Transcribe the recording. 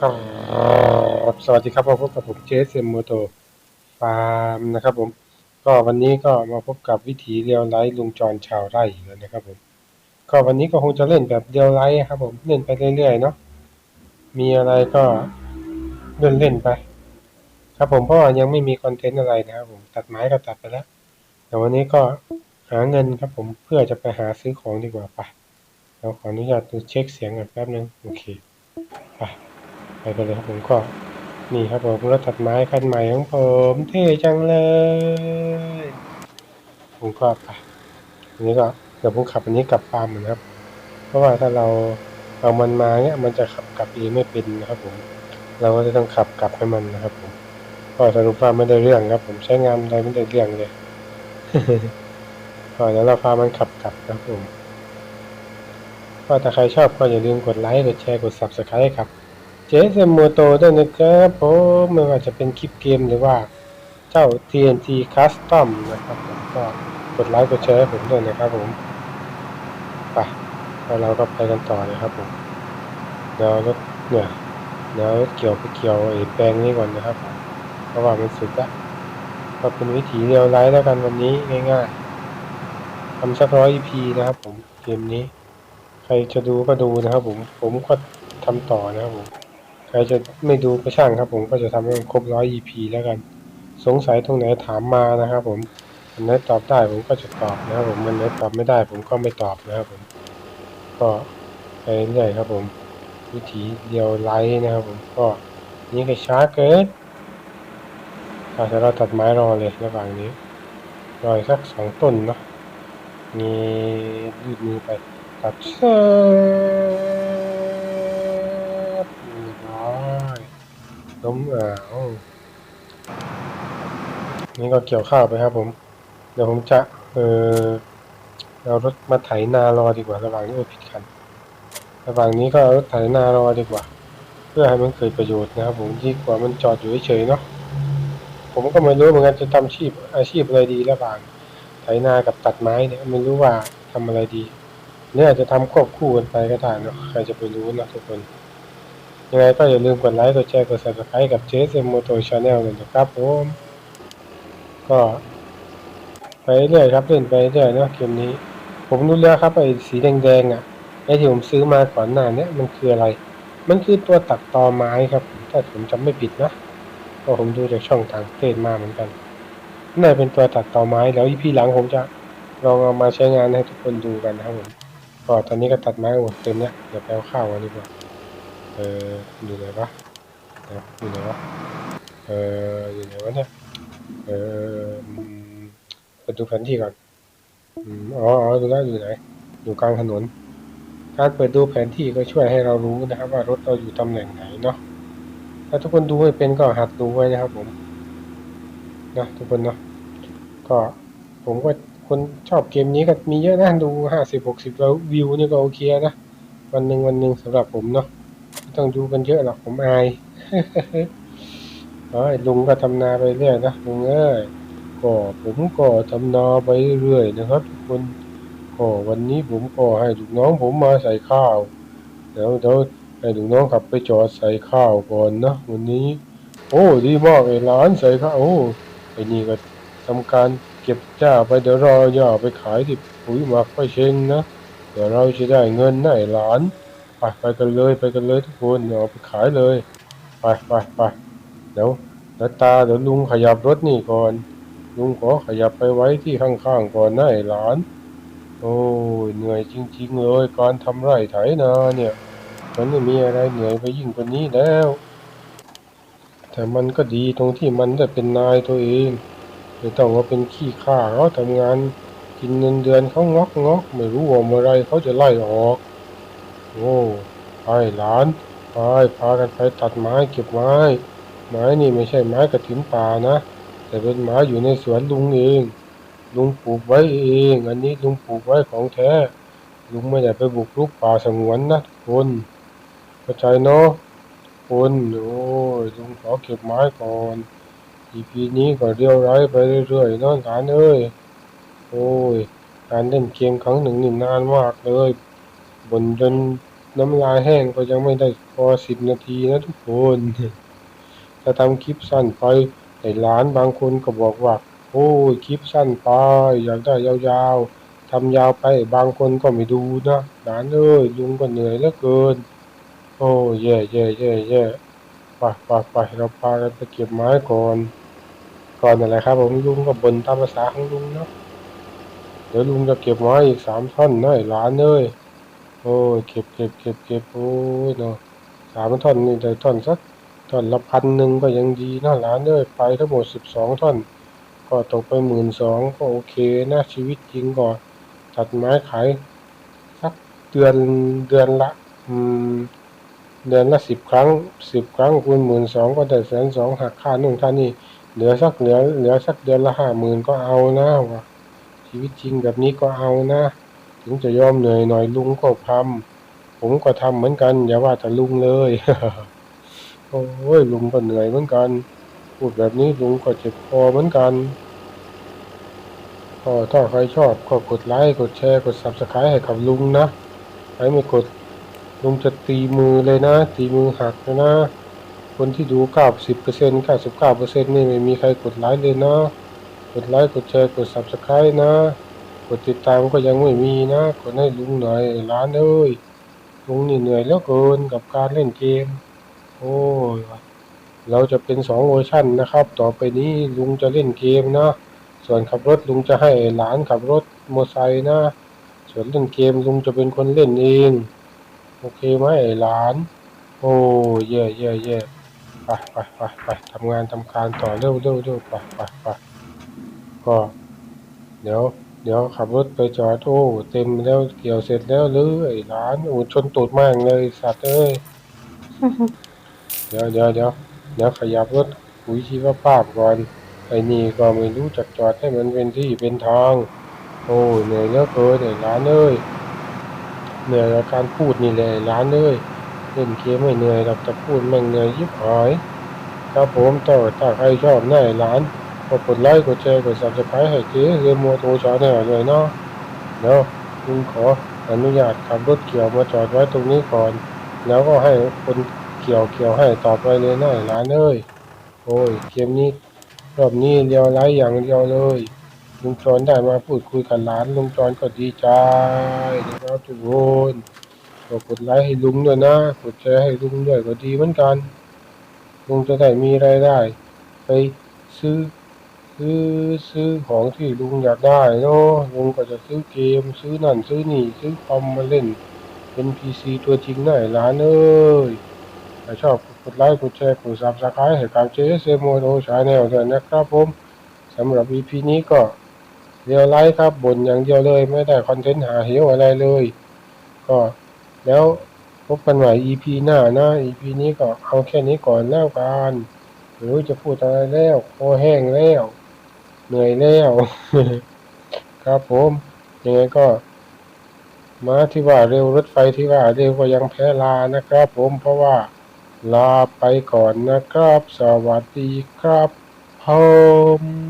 ครับสวัสดีครับมาพบกับผมเจสเซมโมโตฟาร์มนะครับผมก็วันนี้ก็มาพบกับวิถีเรียวไลท์ลุงจรชาวไร่แล้วนะครับผมก็วันนี้ก็คงจะเล่นแบบเรียวไลท์ครับผมเล่นไปเรื่อยๆเนาะมีอะไรก็เล่นเล่นๆไป ครับผมเพราะว่ายังไม่มีคอนเทนต์อะไรนะครับผมตัดไม้ก็ตัดไปแล้วแต่วันนี้ก็หาเงินครับผมเพื่อจะไปหาซื้อของดีกว่าไปเราขออนุญาตเช็คเสียงก่อนแป๊บนึงโอเคไป ไปกันเลยครับผมก็นี่ครับผมรถตัดไม้คันใหม่ของผมเท่จังเลย ผมก็ไปอันนี้ก็เดี๋ยวผมขับอันนี้กลับฟาร์มเหมือครับ เพราะว่าถ้าเราเอามันมาเนี่ยมันจะขับกลับเองไม่เป็นนะครับผม เราก็จะต้องขับกลับให้มันนะครับผมก็สรุปว่าไม่ได้เรื่องครับ ผมใช้งานอะไรไม่ได้เรื่องเลยก็เดี๋ยวเราพามันขับกลับนะครับผมก็ถ้าใครชอบก็อย่าลืมกดไลค์กดแชร์กด subscribe ครับ เจสมโมโตด้วยนะครับผมไม่ว่าจะเป็นคลิปเกมหรือว่าเจ้า TNT Custom นะครับก็กดไลค์กดแชร์ให้ผมด้วยนะครับผมไปแล้วเราก็ไปกันต่อเลยครับผมเดี๋ยวรถเนี่ยเดี๋ยวเกี่ยวไปเกี่ยวไอ้แปลงนี้ก่อนนะครับ เพราะว่ามันสุดละก็เป็นวิถีเรียวไลท์แล้วกันวันนี้ง่ายๆทำสักร้อย EP นะครับผมเกมนี้ ใครจะดูก็ดูนะครับผมผมก็ทำต่อนะครับผม ครจะไม่ดูก็ช่างครับ ผมก็จะทำให้มันครบร้อย EP แล้วกัน สงสัยตรงไหนถามมานะครับ ผมอันไหนตอบได้ผมก็จะตอบนะครับผมอันไหนตอบไม่ได้ ผมก็ไม่ตอบนะครับผม ก็ไปเรื่อยครับ ผมวิธีเดียวไลท์นะครับ ผมก็นี่ก็ช้าเกินอาจจะเราตัดไม้รอเลยระหว่างนี้รอยสักสองต้นเนาะนี่ยืดมือไปตัดเส้นนี่ร้อย มอ่านี่ก็เกี่ยวข้าวไปครับผม เดี๋ยวผมจะ เออเอารถมาไถนารอดีกว่าระหว่างนี้โอ้ผิดคันระหว่างนี้ก็เอารถไถนารอดีกว่า เพื่อให้มันเกิดประโยชน์นะครับผมดีกว่ามันจอดอยู่เฉยๆเนาะผมก็ไม่รู้เหมือนกันจะทำอาชีพอาชีพอะไรดีระหว่างไถนากับตัดไม้เนี่ยไม่รู้ว่าทำอะไรดีเนี่ยจะทำควบคู่กันไปก็ได้เนาะใครจะไปรู้นะทุกคน ยังไงก็อย่าลืมกดไลค์ กดแชร์ กด subscribe กับ JSM Moto Channel เลยนะครับผม ก็ไปเรื่อยครับเล่นไปเรื่อยเนาะเกมนี้ ผมรู้แล้วครับไอ้สีแดงๆอะไอ้ที่ผมซื้อมาก่อนหน้าเนี้ยมันคืออะไร มันคือตัวตัดตอไม้ครับถ้าผมจำไม่ผิดนะก็ผมดูจากช่องต่างเทศมาเหมือนกันน่าเป็นตัวตัดตอไม้แล้วอีพีหลังผมจะลองเอามาใช้งานให้ทุกคนดูกันนะครับผมก็ตอนนี้ก็ตัดไม้หมดเต็มแล้วเดี๋ยวไปเอาข้าวกันดีกว่า เอออยู่ไหนวะเดี๋ยวอยู่ไหนวะเอออยู่ไหนวะเนี่ยเอออืมเปิดดูแผนที่ก่อนอ๋ออ๋อดูแล้วอยู่ไหนอยู่กลางถนน การเปิดดูแผนที่ก็ช่วยให้เรารู้นะครับ ว่ารถเราอยู่ตำแหน่งไหนเนาะถ้าทุกคนดูไม่เป็นก็หัดดูไว้นะครับผมนะทุกคนเนาะก็ผมก็คนชอบเกมนี้ก็มีเยอะนะดูห้าสิบหกสิบแล้ววิวนี่ก็โอเคนะ วันหนึ่งวันหนึ่งสำหรับผมเนาะ ต้องดูกันเยอะหรอกผมอายเอ้ยลุงก็ทำนาไปเรื่อยนะลุงเอ้ยก็ผมก็ทำนาไปเรื่อยนะครับ ทุกคนก็วันนี้ผมก็ให้ลูกน้องผมมาใส่ข้าวเดี๋ยวเดี๋ยวให้ลูกน้องขับไปจอดใส่ข้าวก่อนนะวันนี้ โอ้ดีมากไอ้ร้านใส่ข้าวโอ้ไอ้นี่ก็ทำการเก็บหญ้าไปเดี๋ยวรอหญ้าไปขายที่ปุ๋ยหมักไปเชงนะเดี๋ยวเราจะได้เงินนะไอ้หลาน ไปไปกันเลยไปกันเลยทุกคนเดี๋ยวเอาไปขายเลย ไปไปไปเดี๋ยวเดี๋ยวตาเดี๋ยวลุงขยับรถนี่ก่อน ลุงขอขยับไปไว้ที่ข้างๆก่อนนะไอ้หลาน โอ้ยเหนื่อยจริง ๆ เลย การทำไร่ไถนาเนี่ย มันไม่มีอะไรเหนื่อยไปยิ่งกว่านี้แล้ว แต่มันก็ดีตรงที่มันได้เป็นนายตัวเองไม่ต้องมาเป็นขี้ข้าเขาทำงาน กินเงินเดือนเขางอกงอกไม่รู้ว่าเมื่อไรเขาจะไล่ออก โอ้ไปหลานไปพากันไปตัดไม้เก็บไม้ ไม้นี่ไม่ใช่ไม้กระถินป่านะ แต่เป็นไม้อยู่ในสวนลุงเอง ลุงปลูกไว้เอง อันนี้ลุงปลูกไว้ของแท้ ลุงไม่ได้ไปบุกรุกป่าสงวนนะทุกคนเข้าใจเนาะคนโอ้ยลุงขอเก็บไม้ก่อน EP นี้ก็เรียวไร้ไปเรื่อยๆนาะหลานเอ้ยโอ้ยการเล่นเกมครั้งหนึ่งนี่นานมากเลย บนจนน้ำลายแห้งก็ยังไม่ได้พอสิบนาทีนะทุกคนถ้าทำคลิปสั้นไปไอ้หลานบางคนก็บอกว่า โอ้ยคลิปสั้นไปอยากได้ยาวๆทำยาวไปบางคนก็ไม่ดูนะหลานเอ้ยลุงก็เหนื่อยเหลือเกิน โอ้แย่แย่แย่แย่ไปไปไปเราพากันไปเก็บไม้ก่อน ก่อนอะไรครับผมลุงก็บ่นตามภาษาของลุงนะเดี๋ยวลุงจะเก็บไม้อีกสามท่อนนะไอ้หลานเอ้ย โอ้ยเก็บเก็บเก็บเก็บโอ้ยเนาะสามท่อนนี่ได้ท่อนสักท่อนละพันหนึ่งก็ยังดีนะหลานเอ้ยไปทั้งหมดสิบสองท่อน ก็ตกไปหมื่นสองก็โอเคนะชีวิตจริงก็ตัดไม้ขายสักเดือนเดือนละอืมเดือนละสิบครั้งสิบครั้งคูณหมื่นสองก็ได้แสนสองหักค่านู่นค่านี่เหลือสักเหลือเหลือสักเดือนละห้าหมื่นก็เอานะวะชีวิตจริงแบบนี้ก็เอานะ ถึงจะยอมเหนื่อยหน่อยลุงก็ทำผมก็ทำเหมือนกัน อย่าว่าแต่ลุงเลยโอ้ยลุงก็เหนื่อยเหมือนกัน พูดแบบนี้ลุงก็เจ็บคอเหมือนกันก็ถ้าใครชอบก็กดไลค์กดแชร์กด subscribe ให้กับลุงนะใครไม่กดลุงจะตีมือเลยนะ ตีมือหักเลยนะ คนที่ดู 90เปอร์เซ็นต์99เปอร์เซ็นต์นี่ไม่มีใครกดไลค์เลยนะ กดไลค์กดแชร์กด subscribe นะ กดติดตามก็ยังไม่มีนะกดให้ลุงหน่อยร้านเอ้ยลุงนี่เหนื่อยแล้วเกินกับการเล่นเกม โอ้ยเราจะเป็นสองเวอร์ชันนะครับ ต่อไปนี้ลุงจะเล่นเกมนะ ส่วนขับรถลุงจะให้หลานขับรถมอเตอร์ไซค์นะ ส่วนเล่นเกมลุงจะเป็นคนเล่นเอง โอเคไหมหลาน โอ้เย่เย่เย่ไปไปไปไปทำงานทำการต่อเร็วเร็วเร็วไปไปไปก็เดี๋ยว เดี๋ยวขับรถไปจอดโอ้เต็มแล้วเกี่ยวเสร็จแล้วหรือไอ้หลานโอ้ชนตูดมากเลยสัตว์เอ้ยเดี๋ยวเดี๋ยวเดี๋ยวเดี๋ยวขยับรถคุยชีวภาพก่อนไอ้นี่ก็ไม่รู้จักจอดให้มันเป็นที่เป็นทาง โอ้เหนื่อยเหลือเกินไอ้หลานเอ้ยเหนื่อยกับการพูดนี่แหละร้านเลยเล่นเกมไม่เหนื่อยหรอกแต่พูดแม่งเหนื่อยยิบหายครับผมต่อถ้าใครชอบหน้าร้าน ก็กดไลค์กดแชร์กด subscribe ให้เจ๊เรือมัวโทรชาแนลเลยเนาะเดี๋ยวลุงขออนุญาตขับรถเกี่ยวมาจอดไว้ตรงนี้ก่อน แล้วก็ให้คนเกี่ยวเกี่ยวให้ต่อไปเลยนะร้านเอ้ยโอ้ยเกมนี้รอบนี้เดียวไลค์อย่างเดียวเลยลุงจอนได้มาพูดคุยกับหลานลุงจอนก็ดีใจนะครับทุกคนก็กดไลค์ให้ลุงด้วยนะกดแชร์ให้ลุงด้วยก็ดีเหมือนกันลุงจะได้มีรายได้ ไปซื้อ ซื้อซื้อของที่ลุงอยากได้เนาะลุงก็จะซื้อเกม ซื้อนั่นซื้อนี่ ซื้อคอมมาเล่น เป็นพีซีตัวจริงหน่อยลานเอ้ยถ้าชอบกดไลค์กดแชร์กดซับสไครต์ให้กับเจสโมโตชาแนลด้วยนะครับผมสำหรับ EP นี้ก็เดียวไลฟ์ครับบ่นอย่างเดียวเลยไม่ได้คอนเทนต์หาเหวอะไรเลย ก็แล้วพบกันใหม่ EP หน้านะ EP นี้ก็เอาแค่นี้ก่อนแล้วกันหรือจะพูดอะไรแล้วคอแห้งแล้ว เหนื่อยแล้ว ครับผมยังไงก็มาที่ว่าเร็วรถไฟที่ว่าเร็วก็ยังแพ้ลานะครับผมเพราะว่าลาไปก่อนนะครับ สวัสดีครับผม